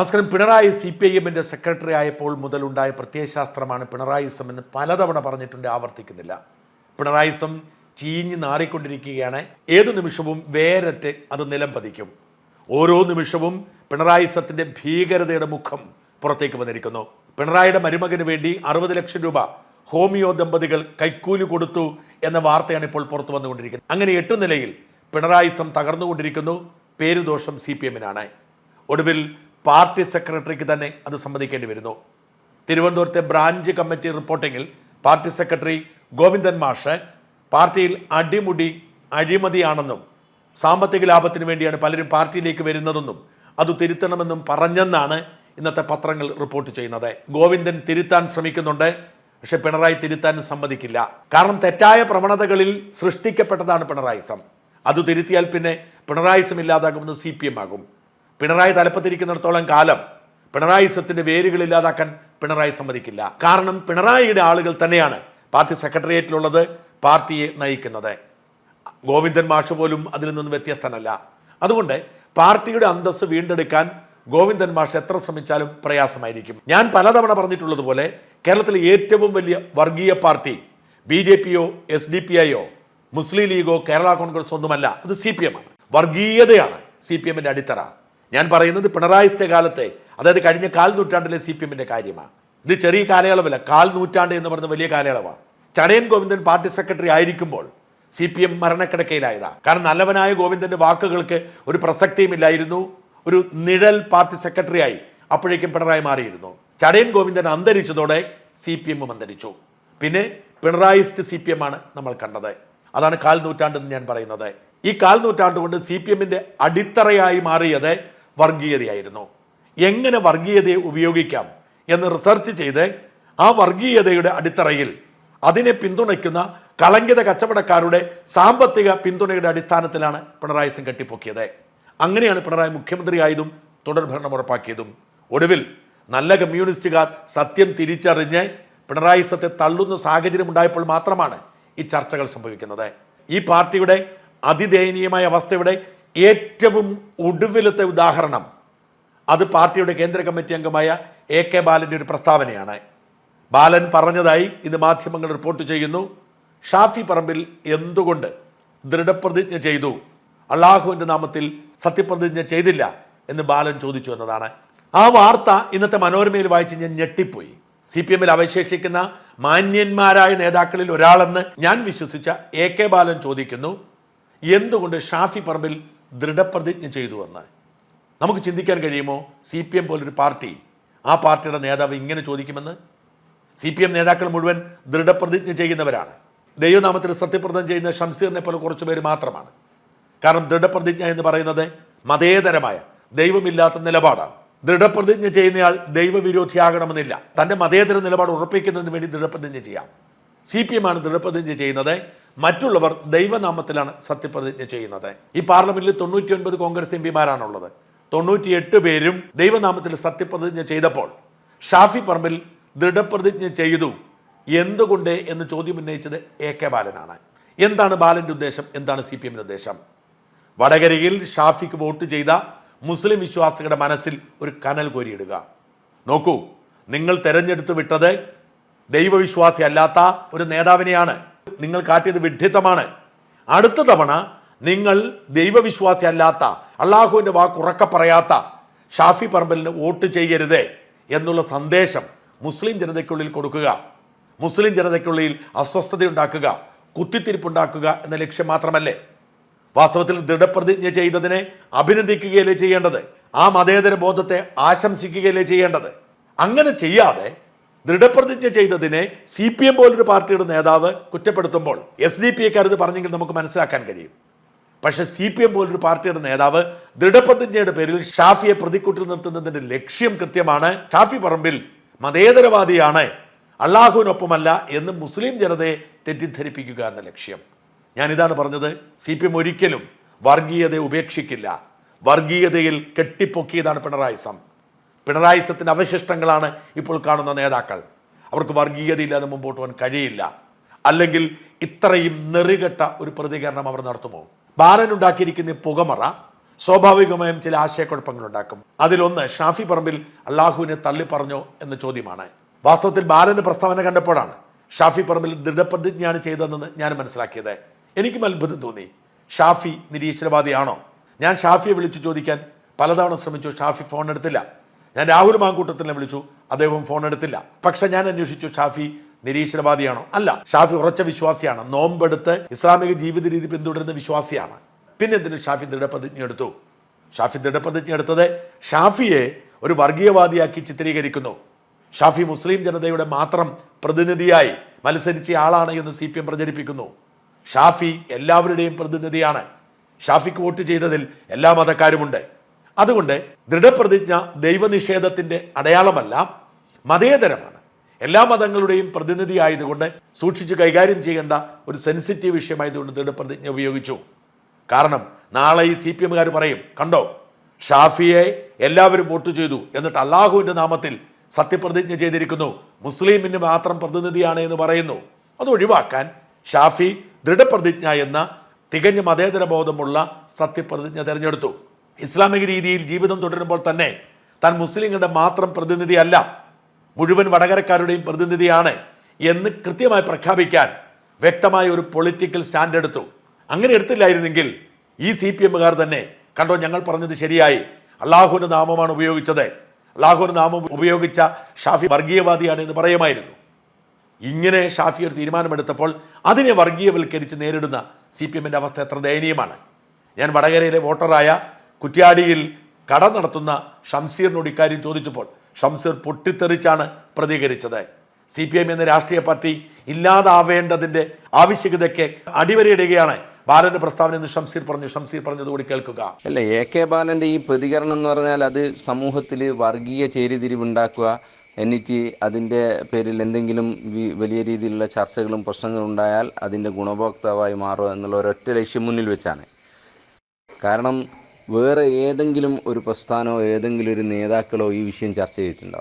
നമസ്കാരം. Pinarayi C P I എമ്മിന്റെ secretary ആയപ്പോൾ മുതലുണ്ടായ പ്രത്യയശാസ്ത്രമാണ് പിണറായിസം എന്ന് പലതവണ പറഞ്ഞിട്ടുണ്ട് ആവർത്തിക്കുന്നില്ല. പിണറായിസം ചീഞ്ഞ് നാറിക്കൊണ്ടിരിക്കുകയാണ്. ഏതു നിമിഷവും വേരറ്റ് അത് നിലം പതിക്കും. ഓരോ നിമിഷവും പിണറായിസത്തിന്റെ ഭീകരതയുടെ മുഖം പുറത്തേക്ക് വന്നിരിക്കുന്നു. പിണറായിയുടെ മരുമകന് വേണ്ടി അറുപത് ലക്ഷം രൂപ ഹോമിയോ ദമ്പതികൾ കൈക്കൂലി കൊടുത്തു എന്ന വാർത്തയാണ് ഇപ്പോൾ പുറത്തു വന്നുകൊണ്ടിരിക്കുന്നത്. അങ്ങനെ എട്ട് നിലയിൽ പിണറായിസം തകർന്നുകൊണ്ടിരിക്കുന്നു. പേരുദോഷം സി പി എമ്മിനാണ്. ഒടുവിൽ പാർട്ടി സെക്രട്ടറിക്ക് തന്നെ അത് സമ്മതിക്കേണ്ടി വരുന്നു. തിരുവനന്തപുരത്തെ ബ്രാഞ്ച് കമ്മിറ്റി റിപ്പോർട്ടിങ്ങിൽ പാർട്ടി സെക്രട്ടറി ഗോവിന്ദൻ മാഷ് പാർട്ടിയിൽ അടിമുടി അഴിമതിയാണെന്നും സാമ്പത്തിക ലാഭത്തിന് വേണ്ടിയാണ് പലരും പാർട്ടിയിലേക്ക് വരുന്നതെന്നും അത് തിരുത്തണമെന്നും പറഞ്ഞെന്നാണ് ഇന്നത്തെ പത്രങ്ങൾ റിപ്പോർട്ട് ചെയ്യുന്നത്. ഗോവിന്ദൻ തിരുത്താൻ ശ്രമിക്കുന്നുണ്ട് പക്ഷെ പിണറായി തിരുത്താൻ സമ്മതിക്കില്ല. കാരണം തെറ്റായ പ്രവണതകളിൽ സൃഷ്ടിക്കപ്പെട്ടതാണ് പിണറായിസം. അത് തിരുത്തിയാൽ പിന്നെ പിണറായിസം ഇല്ലാതാകുമെന്ന് സി പി എം ആകും. പിണറായി തലപ്പത്തിരിക്കുന്നിടത്തോളം കാലം പിണറായി പിണറായിസത്തിന്റെ വേരുകൾ ഇല്ലാതാക്കാൻ പിണറായി സമ്മതിക്കില്ല. കാരണം പിണറായിയുടെ ആളുകൾ തന്നെയാണ് പാർട്ടി സെക്രട്ടേറിയറ്റിലുള്ളത് പാർട്ടിയെ നയിക്കുന്നത്. ഗോവിന്ദൻ മാഷ് പോലും അതിൽ നിന്നും വ്യത്യസ്തനല്ല. അതുകൊണ്ട് പാർട്ടിയുടെ അന്തസ്സ് വീണ്ടെടുക്കാൻ ഗോവിന്ദൻ മാഷ് എത്ര ശ്രമിച്ചാലും പ്രയാസമായിരിക്കും. ഞാൻ പലതവണ പറഞ്ഞിട്ടുള്ളതുപോലെ കേരളത്തിലെ ഏറ്റവും വലിയ വർഗീയ പാർട്ടി ബി ജെ പിയോ എസ് ഡി പി ഐയോ മുസ്ലിം ലീഗോ കേരള കോൺഗ്രസ് ഒന്നുമല്ല. അത് സി പി എം ആണ്. വർഗീയതയാണ് സി പി എമ്മിന്റെ അടിത്തറ. ഞാൻ പറയുന്നത് പിണറായിസ്ഥ കാലത്തെ അതായത് കഴിഞ്ഞ കാൽ നൂറ്റാണ്ടിലെ സി പി എമ്മിന്റെ കാര്യമാണ്. ഇത് ചെറിയ കാലയളവല്ല കാൽ നൂറ്റാണ്ട് എന്ന് പറയുന്ന വലിയ കാലയളവാണ് ചടയൻ ഗോവിന്ദൻ പാർട്ടി സെക്രട്ടറി ആയിരിക്കുമ്പോൾ സി പി എം മരണക്കിടക്കയിലായതാ. കാരണം നല്ലവനായ ഗോവിന്ദന്റെ വാക്കുകൾക്ക് ഒരു പ്രസക്തിയുമില്ലായിരുന്നു ഒരു നിഴൽ പാർട്ടി സെക്രട്ടറിയായി അപ്പോഴേക്കും പിണറായി മാറിയിരുന്നു. ചടയൻ ഗോവിന്ദൻ അന്തരിച്ചതോടെ സി പി എമ്മും അന്തരിച്ചു. പിന്നെ പിണറായിസ്റ്റ് സി പി എം ആണ് നമ്മൾ കണ്ടത്. അതാണ് കാൽ നൂറ്റാണ്ടെന്ന് ഞാൻ പറയുന്നത്. ഈ കാൽ നൂറ്റാണ്ടുകൊണ്ട് സി പി എമ്മിന്റെ അടിത്തറയായി മാറിയത് വർഗീയതയായിരുന്നു. എങ്ങനെ വർഗീയതയെ ഉപയോഗിക്കാം എന്ന് റിസർച്ച് ചെയ്ത് ആ വർഗീയതയുടെ അടിത്തറയിൽ അതിനെ പിന്തുണയ്ക്കുന്ന കളങ്കിത കച്ചവടക്കാരുടെ സാമ്പത്തിക പിന്തുണയുടെ അടിസ്ഥാനത്തിലാണ് പിണറായി സിംഗ് കെട്ടിപ്പൊക്കിയത്. അങ്ങനെയാണ് പിണറായി മുഖ്യമന്ത്രിയായതും തുടർഭരണം ഉറപ്പാക്കിയതും. ഒടുവിൽ നല്ല കമ്മ്യൂണിസ്റ്റുകാർ സത്യം തിരിച്ചറിഞ്ഞ് പിണറായി സത്തെ തള്ളുന്ന സാഹചര്യം ഉണ്ടായപ്പോൾ മാത്രമാണ് ഈ ചർച്ചകൾ സംഭവിക്കുന്നത്. ഈ പാർട്ടിയുടെ അതിദയനീയമായ അവസ്ഥയുടെ ഏറ്റവും ഒടുവിലത്തെ ഉദാഹരണം. അത് പാർട്ടിയുടെ കേന്ദ്ര കമ്മിറ്റി അംഗമായ എ കെ ബാലന്റെ ഒരു പ്രസ്താവനയാണ്. ബാലൻ പറഞ്ഞതായി ഇത് മാധ്യമങ്ങൾ റിപ്പോർട്ട് ചെയ്യുന്നു. ഷാഫി പറമ്പിൽ എന്തുകൊണ്ട് ദൃഢപ്രതിജ്ഞ ചെയ്തു? അള്ളാഹുവിന്റെ നാമത്തിൽ സത്യപ്രതിജ്ഞ ചെയ്തില്ല എന്ന് ബാലൻ ചോദിച്ചു എന്നതാണ്. ആ വാർത്ത ഇന്നത്തെ മനോരമയിൽ വായിച്ച് ഞാൻ ഞെട്ടിപ്പോയി. സി പി എമ്മിൽ അവശേഷിക്കുന്ന മാന്യന്മാരായ നേതാക്കളിൽ ഒരാളെന്ന് ഞാൻ വിശ്വസിച്ച എ കെ ബാലൻ ചോദിക്കുന്നു. എന്തുകൊണ്ട് ഷാഫി പറമ്പിൽ ദൃഢപ്രതിജ്ഞ ചെയ്തു എന്ന് നമുക്ക് ചിന്തിക്കാൻ കഴിയുമോ? സി പി എം പോലൊരു പാർട്ടി ആ പാർട്ടിയുടെ നേതാവ് ഇങ്ങനെ ചോദിക്കുമെന്ന്? സി പി എം നേതാക്കൾ മുഴുവൻ ദൃഢപ്രതിജ്ഞ ചെയ്യുന്നവരാണ്. ദൈവനാമത്തിൽ സത്യപ്രതിജ്ഞ ചെയ്യുന്ന ഷംസീറിനെ പോലെ കുറച്ച് പേര് മാത്രമാണ്. കാരണം ദൃഢപ്രതിജ്ഞ എന്ന് പറയുന്നത് മതേതരമായ ദൈവമില്ലാത്ത നിലപാടാണ്. ദൃഢപ്രതിജ്ഞ ചെയ്യുന്നയാൾ ദൈവവിരോധിയാകണമെന്നില്ല. തന്റെ മതേതര നിലപാട് ഉറപ്പിക്കുന്നതിന് വേണ്ടി ദൃഢപ്രതിജ്ഞ ചെയ്യാം. സി പി എം ആണ് ദൃഢപ്രതിജ്ഞ ചെയ്യുന്നത്. മറ്റുള്ളവർ ദൈവനാമത്തിലാണ് സത്യപ്രതിജ്ഞ ചെയ്യുന്നത്. ഈ പാർലമെന്റിൽ തൊണ്ണൂറ്റി ഒൻപത് കോൺഗ്രസ് എം പിമാരാണുള്ളത്. തൊണ്ണൂറ്റിയെട്ട് പേരും ദൈവനാമത്തിൽ സത്യപ്രതിജ്ഞ ചെയ്തപ്പോൾ ഷാഫി പറമ്പിൽ ദൃഢപ്രതിജ്ഞ ചെയ്തു. എന്തുകൊണ്ട് എന്ന് ചോദ്യം ഉന്നയിച്ചത് എ കെ ബാലനാണ്. എന്താണ് ബാലന്റെ ഉദ്ദേശം? എന്താണ് സി പി എമ്മിന്റെ ഉദ്ദേശം? വടകരയിൽ ഷാഫിക്ക് വോട്ട് ചെയ്ത മുസ്ലിം വിശ്വാസികളുടെ മനസ്സിൽ ഒരു കനൽ കോരിയിടുക. നോക്കൂ നിങ്ങൾ തെരഞ്ഞെടുത്ത് വിട്ടത് ദൈവവിശ്വാസി അല്ലാത്ത ഒരു നേതാവിനെയാണ്. നിങ്ങൾ കാട്ടിയത് വിഡ്ഢിത്തമാണ്. അടുത്ത തവണ നിങ്ങൾ ദൈവവിശ്വാസി അല്ലാത്ത അള്ളാഹുവിന്റെ വാക്ക് ഉറക്ക പറയാത്ത ഷാഫി പറമ്പലിന് വോട്ട് ചെയ്യരുത് എന്നുള്ള സന്ദേശം മുസ്ലിം ജനതയ്ക്കുള്ളിൽ കൊടുക്കുക. മുസ്ലിം ജനതയ്ക്കുള്ളിൽ അസ്വസ്ഥതയുണ്ടാക്കുക കുത്തിത്തിരിപ്പുണ്ടാക്കുക എന്ന ലക്ഷ്യം മാത്രമല്ലേ? വാസ്തവത്തിൽ ദൃഢപ്രതിജ്ഞ ചെയ്തതിനെ അഭിനന്ദിക്കുകയല്ലേ ചെയ്യേണ്ടത്? ആ മതേതര ബോധത്തെ ആശംസിക്കുകയല്ലേ ചെയ്യേണ്ടത്? അങ്ങനെ ചെയ്യാതെ ദൃഢപ്രതിജ്ഞ ചെയ്തതിനെ സി പി എം പോലൊരു പാർട്ടിയുടെ നേതാവ് കുറ്റപ്പെടുത്തുമ്പോൾ എസ് ഡി പി എക്കാരത് പറഞ്ഞെങ്കിൽ നമുക്ക് മനസ്സിലാക്കാൻ കഴിയും. പക്ഷെ സി പി എം പോലൊരു പാർട്ടിയുടെ നേതാവ് ദൃഢപ്രതിജ്ഞയുടെ പേരിൽ ഷാഫിയെ പ്രതിക്കൂട്ടിൽ നിർത്തുന്നതിന്റെ ലക്ഷ്യം കൃത്യമാണ്. ഷാഫി പറമ്പിൽ മതേതരവാദിയാണ്. അള്ളാഹുവിനൊപ്പമല്ല എന്ന് മുസ്ലിം ജനതയെ തെറ്റിദ്ധരിപ്പിക്കുക എന്ന ലക്ഷ്യം. ഞാനിതാണ് പറഞ്ഞത് സി പി എം ഒരിക്കലും വർഗീയതയെ ഉപേക്ഷിക്കില്ല. വർഗീയതയിൽ കെട്ടിപ്പൊക്കിയതാണ് പിണറായി പിണറായിസം പിണറായിസത്തിന്റെ അവശിഷ്ടങ്ങളാണ് ഇപ്പോൾ കാണുന്ന നേതാക്കൾ. അവർക്ക് വർഗീയതയില്ലാതെ മുമ്പോട്ട് പോകാൻ കഴിയില്ല. അല്ലെങ്കിൽ ഇത്രയും നെറികെട്ട ഒരു പ്രതികരണം അവർ നടത്തുമോ? ബാലൻ ഉണ്ടാക്കിയിരിക്കുന്ന പുകമറ സ്വാഭാവികമായും ചില ആശയക്കുഴപ്പങ്ങൾ ഉണ്ടാക്കും. അതിലൊന്ന് ഷാഫി പറമ്പിൽ അള്ളാഹുവിനെ തള്ളി പറഞ്ഞോ എന്ന ചോദ്യമാണ്. വാസ്തവത്തിൽ ബാലന്റെ പ്രസ്താവന കണ്ടപ്പോഴാണ് ഷാഫി പറമ്പിൽ ദൃഢപ്രതിജ്ഞയാണ് ചെയ്തതെന്ന് ഞാൻ മനസ്സിലാക്കിയത്. എനിക്കും അത്ഭുതം തോന്നി. ഷാഫി നിരീശ്വരവാദിയാണോ? ഞാൻ ഷാഫിയെ വിളിച്ചു ചോദിക്കാൻ പലതവണ ശ്രമിച്ചു. ഷാഫി ഫോൺ എടുത്തില്ല. ഞാൻ രാഹുൽ മാങ്കൂട്ടത്തിനെ വിളിച്ചു. അദ്ദേഹം ഫോൺ എടുത്തില്ല. പക്ഷെ ഞാൻ അന്വേഷിച്ചു ഷാഫി നിരീശ്വരവാദിയാണോ? അല്ല. ഷാഫി ഉറച്ച വിശ്വാസിയാണ്. നോമ്പെടുത്ത് ഇസ്ലാമിക ജീവിത രീതി പിന്തുടരുന്ന വിശ്വാസിയാണ്. പിന്നെ എന്തിനു ഷാഫി ദൃഢപ്രതിജ്ഞ എടുത്തു? ഷാഫി ദൃഢപ്രതിജ്ഞ എടുത്തത് ഷാഫിയെ ഒരു വർഗീയവാദിയാക്കി ചിത്രീകരിക്കുന്നു. ഷാഫി മുസ്ലിം ജനതയുടെ മാത്രം പ്രതിനിധിയായി മത്സരിച്ച ആളാണ് എന്ന് സി പി എം പ്രചരിപ്പിക്കുന്നു. ഷാഫി എല്ലാവരുടെയും പ്രതിനിധിയാണ്. ഷാഫിക്ക് വോട്ട് ചെയ്തതിൽ എല്ലാ മതക്കാരുമുണ്ട്. അതുകൊണ്ട് ദൃഢപ്രതിജ്ഞ ദൈവനിഷേധത്തിന്റെ അടയാളമല്ല മതേതരമാണ്. എല്ലാ മതങ്ങളുടെയും പ്രതിനിധി ആയതുകൊണ്ട് സൂക്ഷിച്ച് കൈകാര്യം ചെയ്യേണ്ട ഒരു സെൻസിറ്റീവ് വിഷയമായതുകൊണ്ട് ദൃഢപ്രതിജ്ഞ ഉപയോഗിച്ചു. കാരണം നാളെ ഈ സി പി എമ്മുകാർ പറയും കണ്ടോ ഷാഫിയെ എല്ലാവരും വോട്ട് ചെയ്തു എന്നിട്ട് അള്ളാഹുവിന്റെ നാമത്തിൽ സത്യപ്രതിജ്ഞ ചെയ്തിരിക്കുന്നു. മുസ്ലിമിന് മാത്രം പ്രതിനിധിയാണ് എന്ന് പറയുന്നു. അത് ഒഴിവാക്കാൻ ഷാഫി ദൃഢപ്രതിജ്ഞ എന്ന തികഞ്ഞ മതേതര ബോധമുള്ള സത്യപ്രതിജ്ഞ തിരഞ്ഞെടുത്തു. ഇസ്ലാമിക രീതിയിൽ ജീവിതം തുടരുമ്പോൾ തന്നെ താൻ മുസ്ലിങ്ങളുടെ മാത്രം പ്രതിനിധിയല്ല മുഴുവൻ വടകരക്കാരുടെയും പ്രതിനിധിയാണ് എന്ന് കൃത്യമായി പ്രഖ്യാപിക്കാൻ വ്യക്തമായ ഒരു പൊളിറ്റിക്കൽ സ്റ്റാൻഡ് എടുത്തു. അങ്ങനെ എടുത്തില്ലായിരുന്നെങ്കിൽ ഈ സി പി എമ്മുകാർ തന്നെ കണ്ടോ ഞങ്ങൾ പറഞ്ഞത് ശരിയായി. അള്ളാഹുവിന്റെ നാമമാണ് ഉപയോഗിച്ചത്. അള്ളാഹുവിന്റെ നാമം ഉപയോഗിച്ച ഷാഫി വർഗീയവാദിയാണ് എന്ന് പറയുമായിരുന്നു. ഇങ്ങനെ ഷാഫി ഒരു തീരുമാനമെടുത്തപ്പോൾ അതിനെ വർഗീയവൽക്കരിച്ച് നേരിടുന്ന സി പി അവസ്ഥ എത്ര ദയനീയമാണ്. ഞാൻ വടകരയിലെ വോട്ടറായ കുറ്റ്യാടിയിൽ കട നടത്തുന്ന ഷംസീറിനോട് ഇക്കാര്യം ചോദിച്ചപ്പോൾ ഷംസീർ പൊട്ടിത്തെറിച്ചാണ് പ്രതികരിച്ചത്. സി പി എം എന്ന രാഷ്ട്രീയ പാർട്ടി ഇല്ലാതാവേണ്ടതിന്റെ ആവശ്യകതയ്ക്ക് അടിവരയിടുകയാണ് ബാലന്റെ പ്രസ്താവന എന്ന് ഷംസീർ പറഞ്ഞു. ഷംസീർ പറഞ്ഞതുകൂടി കേൾക്കുക. അല്ല എ കെ ബാലന്റെ ഈ പ്രതികരണം എന്ന് പറഞ്ഞാൽ അത് സമൂഹത്തിൽ വർഗീയ ചേരിതിരിവുണ്ടാക്കുക എന്നിട്ട് അതിന്റെ പേരിൽ എന്തെങ്കിലും വലിയ രീതിയിലുള്ള ചർച്ചകളും പ്രശ്നങ്ങളും ഉണ്ടായാൽ അതിന്റെ ഗുണഭോക്താവായി മാറുക എന്നുള്ള ഒരൊറ്റ ലക്ഷ്യം മുന്നിൽ വെച്ചാണ്. കാരണം വേറെ ഏതെങ്കിലും ഒരു പ്രസ്ഥാനമോ ഏതെങ്കിലും ഒരു നേതാക്കളോ ഈ വിഷയം ചർച്ച ചെയ്തിട്ടുണ്ടോ?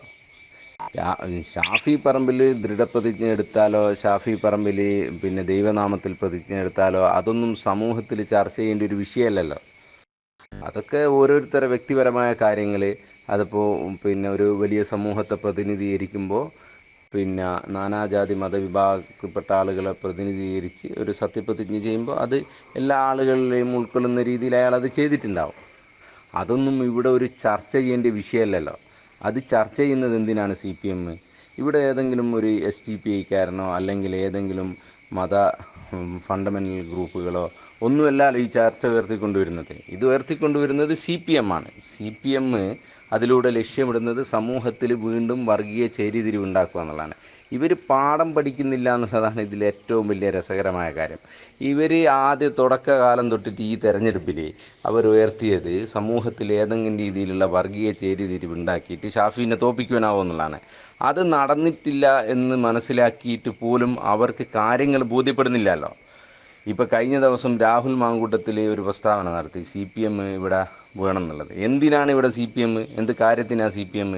ഷാഫി പറമ്പിൽ ദൃഢപ്രതിജ്ഞ എടുത്താലോ ഷാഫി പറമ്പിൽ പിന്നെ ദൈവനാമത്തിൽ പ്രതിജ്ഞ എടുത്താലോ അതൊന്നും സമൂഹത്തിൽ ചർച്ച ചെയ്യേണ്ട ഒരു വിഷയമല്ലല്ലോ. അതൊക്കെ ഓരോരുത്തരുടെ വ്യക്തിപരമായ കാര്യങ്ങൾ അതിപ്പോൾ പിന്നെ ഒരു വലിയ സമൂഹത്തെ പ്രതിനിധീകരിക്കുമ്പോൾ പിന്നെ നാനാജാതി മതവിഭാഗത്തിൽപ്പെട്ട ആളുകളെ പ്രതിനിധീകരിച്ച് ഒരു സത്യപ്രതിജ്ഞ ചെയ്യുമ്പോൾ അത് എല്ലാ ആളുകളിലെയും ഉൾക്കൊള്ളുന്ന രീതിയിൽ അയാൾ അത് ചെയ്തിട്ടുണ്ടാവും. അതൊന്നും ഇവിടെ ഒരു ചർച്ച ചെയ്യേണ്ട വിഷയമല്ലല്ലോ. അത് ചർച്ച ചെയ്യുന്നത് എന്തിനാണ് സി പി എം? ഇവിടെ ഏതെങ്കിലും ഒരു എസ് ടി പി ഐക്കാരനോ അല്ലെങ്കിൽ ഏതെങ്കിലും മത ഫണ്ടമെന്റൽ ഗ്രൂപ്പുകളോ ഒന്നുമല്ല ഈ ചർച്ച ഉയർത്തിക്കൊണ്ടുവരുന്നത്. ഇത് ഉയർത്തിക്കൊണ്ടുവരുന്നത് സി പി എം ആണ്. സി പി എം അതിലൂടെ ലക്ഷ്യമിടുന്നത് സമൂഹത്തിൽ വീണ്ടും വർഗീയ ചേരിതിരിവുണ്ടാക്കുക എന്നുള്ളതാണ്. ഇവർ പാഠം പഠിക്കുന്നില്ല എന്നുള്ളതാണ് ഇതിൽ ഏറ്റവും വലിയ രസകരമായ കാര്യം. ഇവർ ആദ്യ തുടക്കകാലം തൊട്ടിട്ട് ഈ തെരഞ്ഞെടുപ്പിൽ അവർ ഉയർത്തിയത് സമൂഹത്തിൽ ഏതെങ്കിലും രീതിയിലുള്ള വർഗീയ ചേരിതിരിവുണ്ടാക്കിയിട്ട് ഷാഫിനെ തോപ്പിക്കുവാനാവും എന്നുള്ളതാണ്. അത് നടന്നിട്ടില്ല എന്ന് മനസ്സിലാക്കിയിട്ട് പോലും അവർക്ക് കാര്യങ്ങൾ ബോധ്യപ്പെടുന്നില്ലല്ലോ. ഇപ്പോൾ കഴിഞ്ഞ ദിവസം രാഹുൽ മാങ്കൂട്ടത്തിൽ ഒരു പ്രസ്താവന നടത്തി. സി പി എം ഇവിടെ വേണമെന്നുള്ളത്. എന്തിനാണ് ഇവിടെ സി പി എം എന്ത് കാര്യത്തിനാണ് സി പി എം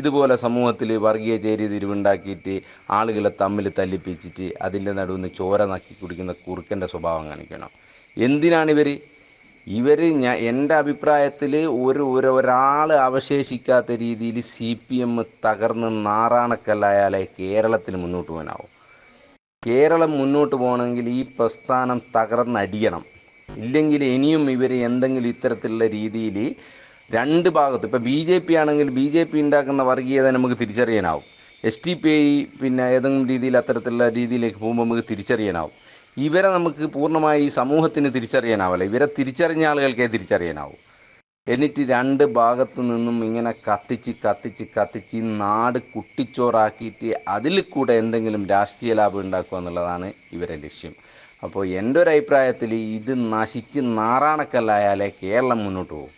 ഇതുപോലെ സമൂഹത്തിൽ വർഗീയ ചേരി തിരിവുണ്ടാക്കിയിട്ട് ആളുകളെ തമ്മിൽ തല്ലിപ്പിച്ചിട്ട് അതിന്റെ നടുവിൽ ചോര നക്കി കുടിക്കുന്ന കുറുക്കന്റെ സ്വഭാവം കാണിക്കണം. എന്തിനാണ് ഇവർ ഇവർ ഞാൻ എന്റെ അഭിപ്രായത്തിൽ ഒരു ഒരു ഒരാൾ അവശേഷിക്കാത്ത രീതിയിൽ സി പി എം തകർന്ന് നാറാണക്കല്ലായാലേ കേരളത്തിൽ മുന്നോട്ട് പോകാനാവും. കേരളം മുന്നോട്ട് പോകണമെങ്കിൽ ഈ പ്രസ്ഥാനം തകർന്നടിയണം. ഇല്ലെങ്കിൽ ഇനിയും ഇവർ എന്തെങ്കിലും ഇത്തരത്തിലുള്ള രീതിയിൽ രണ്ട് ഭാഗത്ത് ഇപ്പോൾ ബി ജെ പി ആണെങ്കിൽ ബി ജെ പി ഉണ്ടാക്കുന്ന വർഗീയത നമുക്ക് തിരിച്ചറിയാനാവും. എസ് ടി പി ഐ പിന്നെ ഏതെങ്കിലും രീതിയിൽ അത്തരത്തിലുള്ള രീതിയിലേക്ക് പോകുമ്പോൾ നമുക്ക് തിരിച്ചറിയാനാവും. ഇവരെ നമുക്ക് പൂർണമായി സമൂഹത്തിന് തിരിച്ചറിയാനാവില്ല ഇവരെ തിരിച്ചറിഞ്ഞ ആളുകൾക്കേ തിരിച്ചറിയാനാവും. എന്നിട്ട് രണ്ട് ഭാഗത്തു നിന്നും ഇങ്ങനെ കത്തിച്ച് കത്തിച്ച് കത്തിച്ച് നാട് കുട്ടിച്ചോറാക്കിയിട്ട് അതിൽ കൂടെ എന്തെങ്കിലും രാഷ്ട്രീയ ലാഭം ഉണ്ടാക്കുക എന്നുള്ളതാണ് ഇവരെ ലക്ഷ്യം. അപ്പോൾ എന്റെ ഒരു അഭിപ്രായത്തിൽ ഇത് നശിച്ച് നാറാണക്കല്ലായാലേ കേരളം മുന്നോട്ട് പോകും.